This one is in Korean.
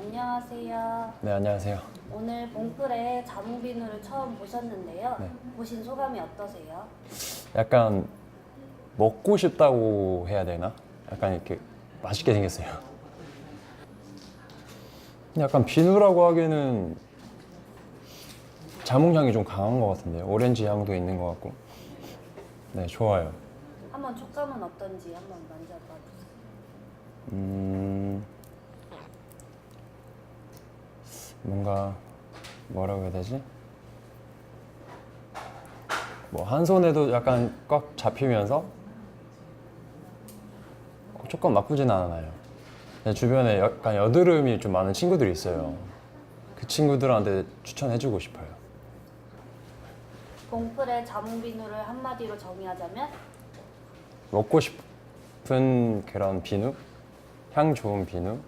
안녕하세요. 네, 안녕하세요. 오늘 봉플의 자몽 비누를 처음 보셨는데요. 네. 보신 소감이 어떠세요? 약간 먹고 싶다고 해야 되나? 약간 이렇게 맛있게 생겼어요. 약간 비누라고 하기에는 자몽 향이 좀 강한 것 같은데요. 오렌지 향도 있는 것 같고. 네, 좋아요. 한번 촉감은 어떤지 한번 만져봐 주세요. 음, 뭔가 뭐라고 해야 되지? 뭐 한 손에도 약간 꽉 잡히면서 어, 조금 나쁘진 않아요. 내 주변에 약간 여드름이 좀 많은 친구들이 있어요. 그 친구들한테 추천해주고 싶어요. 봉플의 자몽 비누를 한마디로 정의하자면 먹고 싶은 그런 비누, 향 좋은 비누,